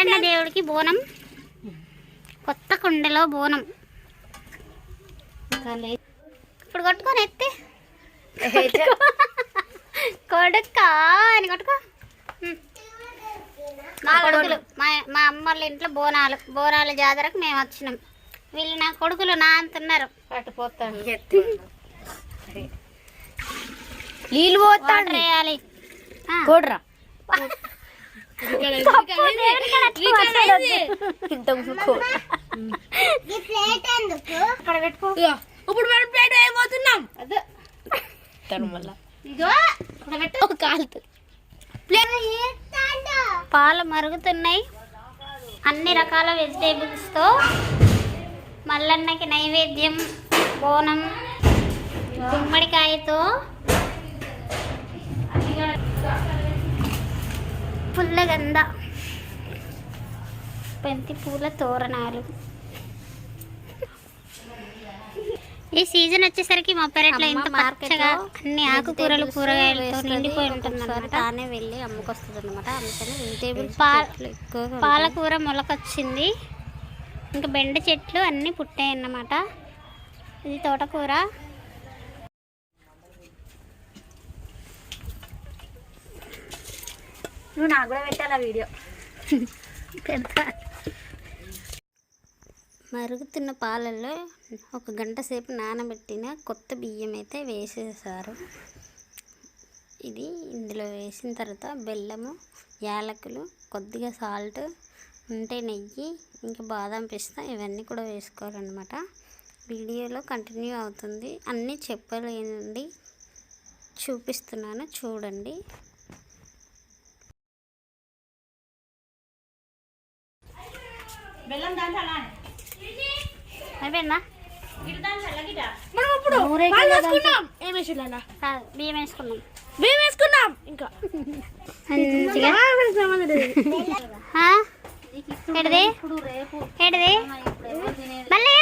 మల్లన్న దేవుడికి బోనం. కొత్త కుండలో బోనం. ఇప్పుడు కొట్టుకొని ఎత్తి కొడుక్క అని కొట్టుకో. మా కొడుకులు మా మా అమ్మ వాళ్ళ ఇంట్లో బోనాలు బోనాల జాతరకు మేము వచ్చినాం. వీళ్ళు నా కొడుకులు నా అంటున్నారు. పట్టుపోతాను నీళ్ళు ఆ. కోడ్రా. ఇప్పుడు మనం ప్లేట్ అయిపోతున్నాం అదే. మళ్ళా. ఇగో ఇక్కడ పెట్టు. కాలుతుంది పాలు మరుగుతున్నాయి. అన్ని రకాల వెజిటేబుల్స్తో. మల్లన్నకి నైవేద్యం బోనం గుమ్మడికాయతో. పుల్లగంద బంతి పూల తోరణాలు. ఈ సీజన్ వచ్చేసరికి మా పెరట్లో ఇంత పచ్చగా అన్ని ఆకుకూరలు కూరగాయలతో నిండిపోయి ఉంటుంది తానే వెళ్ళి అమ్ముకొస్తుంది అనమాట అందుకని వెజిటేబుల్స్ పాలకూర మొలకొచ్చింది. ఇంకా బెండ చెట్లు అన్నీ పుట్టాయి అన్నమాట ఇది తోటకూర. నువ్వు నాకు కూడా పెట్టాలా వీడియో. మరుగుతున్న పాలల్లో ఒక గంట సేపు నానబెట్టిన కొత్త బియ్యం అయితే వేసేసారు. ఇది ఇందులో వేసిన తర్వాత బెల్లము యాలకులు కొద్దిగా సాల్ట్ ఉంటే నెయ్యి ఇంకా బాదం పిస్తా ఇవన్నీ కూడా వేసుకోవాలన్నమాట. వీడియోలో కంటిన్యూ అవుతుంది. అన్నీ చెప్పలేనండి. చూపిస్తున్నాను. చూడండి. అయిపోయిందా మనం ఇప్పుడు పాలు ఏం వేసుకున్నా బియ్యం వేసుకున్నాం. వేసుకున్నాం. ఇంకా. మళ్ళీ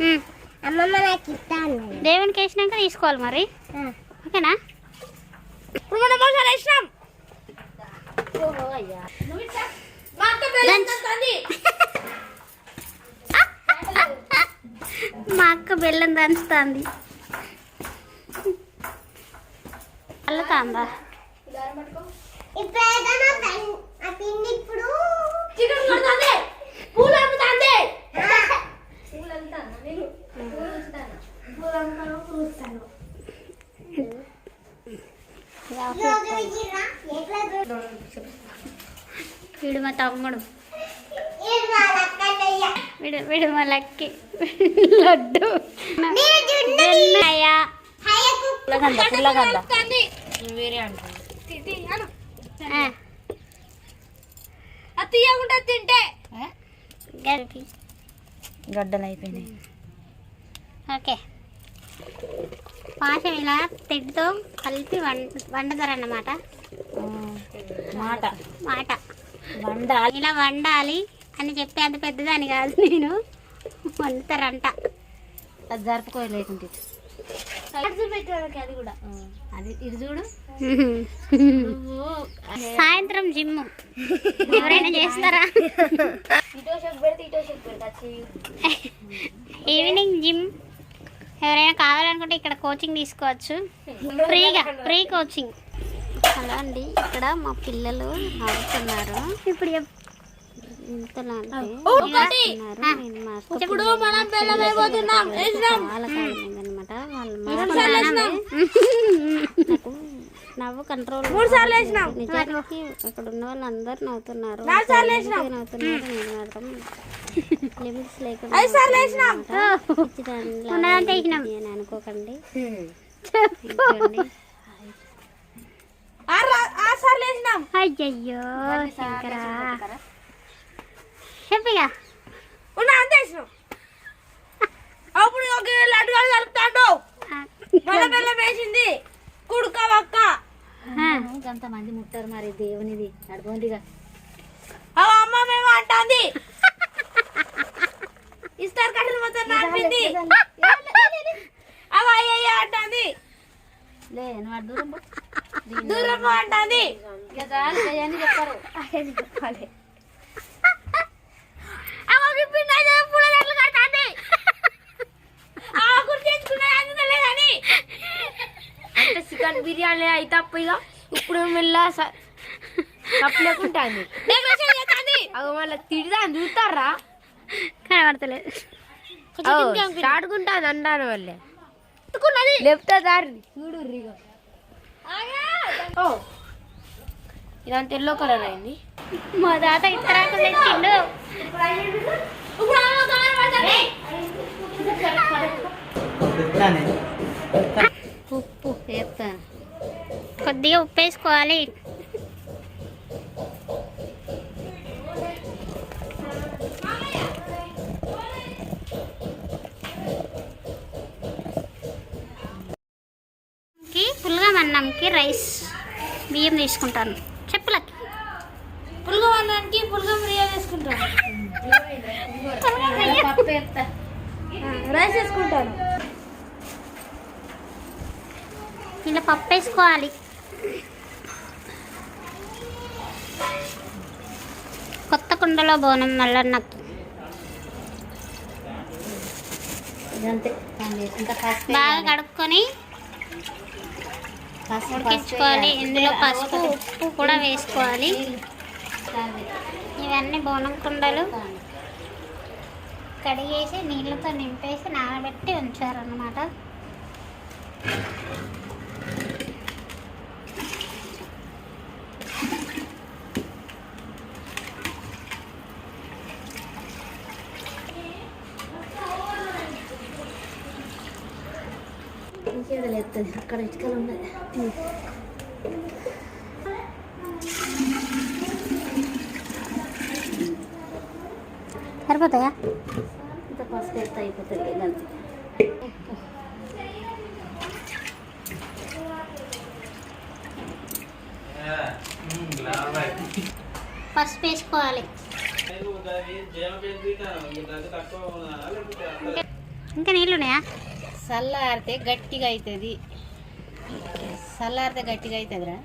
ఉమ్. అమ్మమ్మ నాకు ఇస్తాను దేవునికి వేసినాక తీసుకోవాలి మరి. ఓకేనా? ఇప్పుడు మనం మసాలా వేసినాం. మా అక్క బెల్లం దంచుతుంది. అల్లుతాందా ఇప్పుడు వీడు మా తమ్ముడు. వీడు వీడు మా లక్కి. లడ్డు. తీయకుండా తింటే. గరిపి. గడ్డలు అయిపోయినాయి. ఓకే. పాశం ఇలా తెడ్డుతో కలిపి వం వండుతారన్నమాట. మాట. మాట. వండ ఇలా వండాలి అని చెప్పే అంత పెద్దదాని కాదు నేను. వండుతారంట. అది జరుపుకోలేకుంటే అది కూడా. అది ఇది చూడు. సాయంత్రం జిమ్. ఎవరైనా చేస్తారా? ఈవినింగ్ జిమ్ ఎవరైనా కావాలనుకుంటే ఇక్కడ కోచింగ్ తీసుకోవచ్చు. ఫ్రీగా ఫ్రీ కోచింగ్ అలా అండి ఇక్కడ మా పిల్లలు ఆడుతున్నారు ఇప్పుడు ఇప్పుడు మనం కాలం అయిందనమాట వాళ్ళు నవ్వు కంట్రోల్ మూడు సార్లు వేసినాం. నిజానికి అక్కడ ఉన్న వాళ్ళు అందరు నవ్వుతున్నారు. నాలుగు సార్లు వేసినాం. ఎందుకు నవ్వుతున్నారు? నేను మాత్రం లిమిట్స్ లేకుండా అనుకోకండి. అయ్యయ్యో శంకరా. చెప్పిగా. ఉన్నా అప్పుడు ఒక లడ్డు కలుపుతాడు. మళ్ళీ బెల్లం వేసింది. కుడుక మంది ముట్టారు మరి దేవునిది. నడబందిగా అవ అమ్మ మేము అంటుంది ఇస్తారు నాటింది అవ అయ్యయ్య అంటుంది? దూరం అంటుంది. అంటే చికెన్ బిర్యానీ అయితే ఇక ఇప్పుడు మెల్ల తప్పలేకుంటుంది. అవి మళ్ళీ తిడదా చూస్తారా? కనబడతలేదు. అంటాను వాళ్ళే. లేపుతా దారి. చూడు ఓ. ఇదంతా ఎల్లో కలర్ అయింది. మా తాత తెచ్చిండు. ఉప్పు కొద్దిగా ఉప్పు వేసుకోవాలి. అన్నంకి రైస్ బియ్యం తీసుకుంటాను. చెప్పులకి పుల్గం అన్నానికి పుల్గం బిర్యానీ వేసుకుంటాను రైస్ వేసుకుంటాను. ఇలా పప్పు వేసుకోవాలి. కొత్త కుండలో బోనం మల్లన్నకి బాగా కడుక్కొని ఉడికించుకోవాలి. ఇందులో పసుపు ఉప్పు కూడా వేసుకోవాలి. ఇవన్నీ బోనం కుండలు కడిగేసి నీళ్ళతో నింపేసి నానబెట్టి ఉంచారన్నమాట. అక్కడ ఇటుకలు ఉన్నాయి సరిపోతాయా? ఇంత పసుపు వేస్తే అయిపోతుంది ఇదంతా పసుపు వేసుకోవాలి ఇంకా నీళ్ళు ఉన్నాయా చల్లారితే గట్టిగా అవుతుంది చల్లారితే గట్టిగా అవుతుందిరా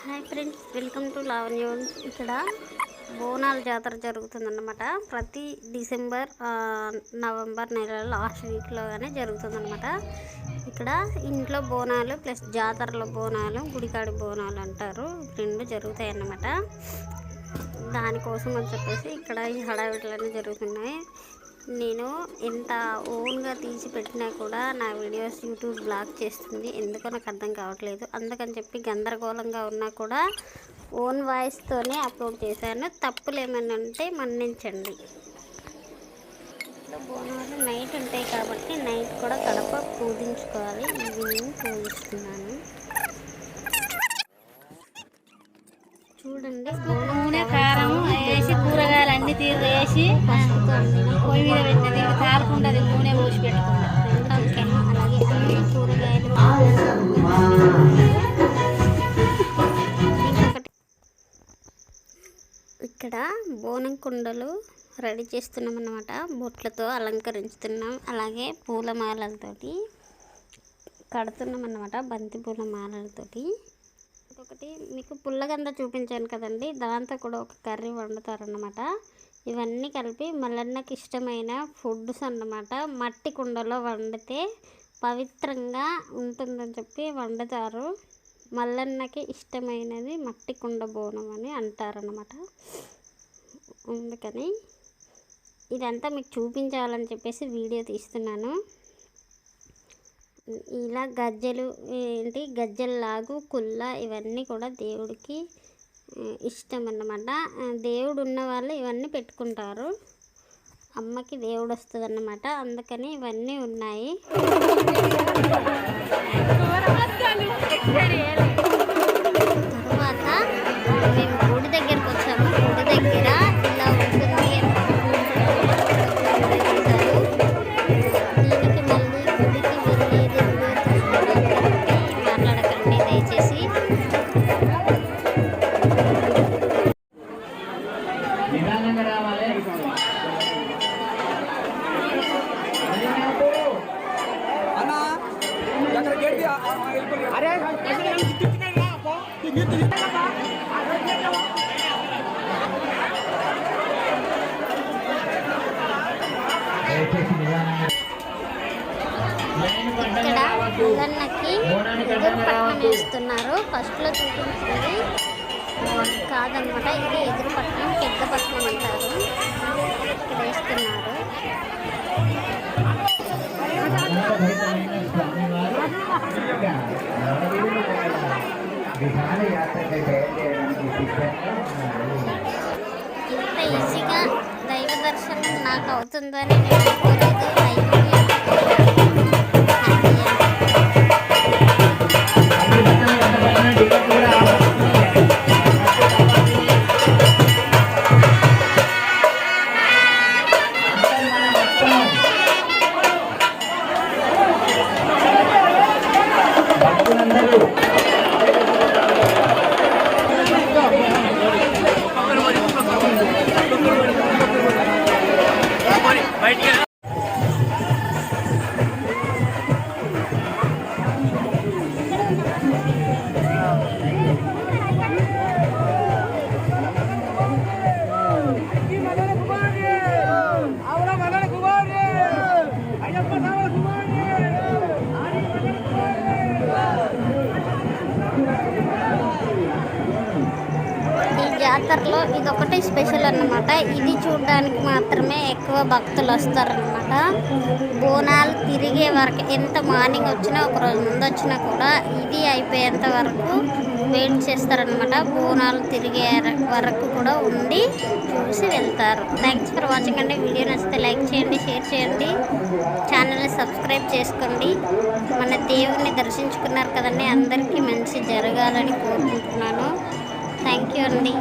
hi friends welcome to Lavanya ఇక్కడ బోనాల జాతర జరుగుతుందన్నమాట. ప్రతి డిసెంబర్ నవంబర్ నెల లాస్ట్ వీక్లో కానీ జరుగుతుందన్నమాట. ఇక్కడ ఇంట్లో బోనాలు ప్లస్ జాతరలో బోనాలు గుడికాడి బోనాలు అంటారు. రెండు జరుగుతాయి అన్నమాట దానికోసం అని చెప్పేసి ఇక్కడ ఈ హడావిడలన్నీ జరుగుతున్నాయి. నేను ఎంత ఓన్గా తీసి పెట్టినా కూడా నా వీడియోస్ యూట్యూబ్ బ్లాక్ చేస్తుంది. ఎందుకో నాకు అర్థం కావట్లేదు. అందుకని చెప్పి గందరగోళంగా ఉన్నా కూడా ఓన్ వాయిస్తోనే అప్లోడ్ చేశాను. తప్పులు ఏమైనా ఉంటే మన్నించండి. బోనాలు నైట్ ఉంటాయి కాబట్టి నైట్ కూడా గడప పూజించుకోవాలి. ఈవినింగ్ పూజిస్తున్నాను. చూడండి నూనె కారం వేసి కూరగాయలు అన్ని తీరు వేసి పొయ్యి మీద పెట్టినది నూనె పోసి పెట్టుకున్నా. ఇక్కడ బోనం కుండలు రెడీ చేస్తున్నాం అన్నమాట బొట్లతో అలంకరించుతున్నాం. అలాగే పూలమాలలతోటి కడుతున్నాం అన్నమాట బంతి పూల మాలలతోటి. ఇంకొకటి మీకు పుల్లగంద చూపించాను కదండి దాంతో కూడా ఒక కర్రీ వండుతారన్నమాట. ఇవన్నీ కలిపి మల్లన్నకి ఇష్టమైన ఫుడ్స్ అన్నమాట. మట్టి కుండలో వండితే పవిత్రంగా ఉంటుందని చెప్పి వండుతారు. మల్లన్నకి ఇష్టమైనది మట్టి కుండ బోనం అని అంటారన్నమాట. అందుకని ఇదంతా మీకు చూపించాలని చెప్పేసి వీడియో తీస్తున్నాను. ఇలా గజ్జలు ఏంటి గజ్జల్లాగు కుల్ల ఇవన్నీ కూడా దేవుడికి ఇష్టం అన్నమాట దేవుడు ఉన్న వాళ్ళు ఇవన్నీ పెట్టుకుంటారు. అమ్మకి దేవుడు వస్తుంది అన్నమాట అందుకని ఇవన్నీ ఉన్నాయి. తర్వాత మేము గుడి దగ్గరకు వచ్చాము గుడి దగ్గర ఇలా ఉంటుంది మాట్లాడకండి దయచేసి. ఇక్కడ పుల్లన్నకి ఎదురు పట్నం వేస్తున్నారు. ఫస్ట్లో చూపించింది కాదనమాట ఇది ఎదురు పట్నం పెద్ద పట్నం అంటారు. ఇక్కడ వేస్తున్నారు. ఇంత ఈజీగా దైవ దర్శనం నాకు అవుతుందని నేను అనుకోలేదు అయిపోయింది. ఒకటి స్పెషల్ అన్నమాట. ఇది చూడడానికి మాత్రమే ఎక్కువ భక్తులు వస్తారనమాట బోనాలు తిరిగే వరకు ఎంత మార్నింగ్ వచ్చినా ఒక రోజు ముందు వచ్చినా కూడా ఇది అయిపోయేంత వరకు వెయిట్ చేస్తారనమాట బోనాలు తిరిగే వరకు కూడా ఉండి చూసి వెళ్తారు. థ్యాంక్స్ ఫర్ వాచింగ్ అండి. వీడియో నచ్చితే లైక్ చేయండి షేర్ చేయండి. ఛానల్ని సబ్స్క్రైబ్ చేసుకోండి. మన దేవుడిని దర్శించుకున్నారు కదండి అందరికీ మంచి జరగాలని కోరుకుంటున్నాను. థ్యాంక్ యూ అండి.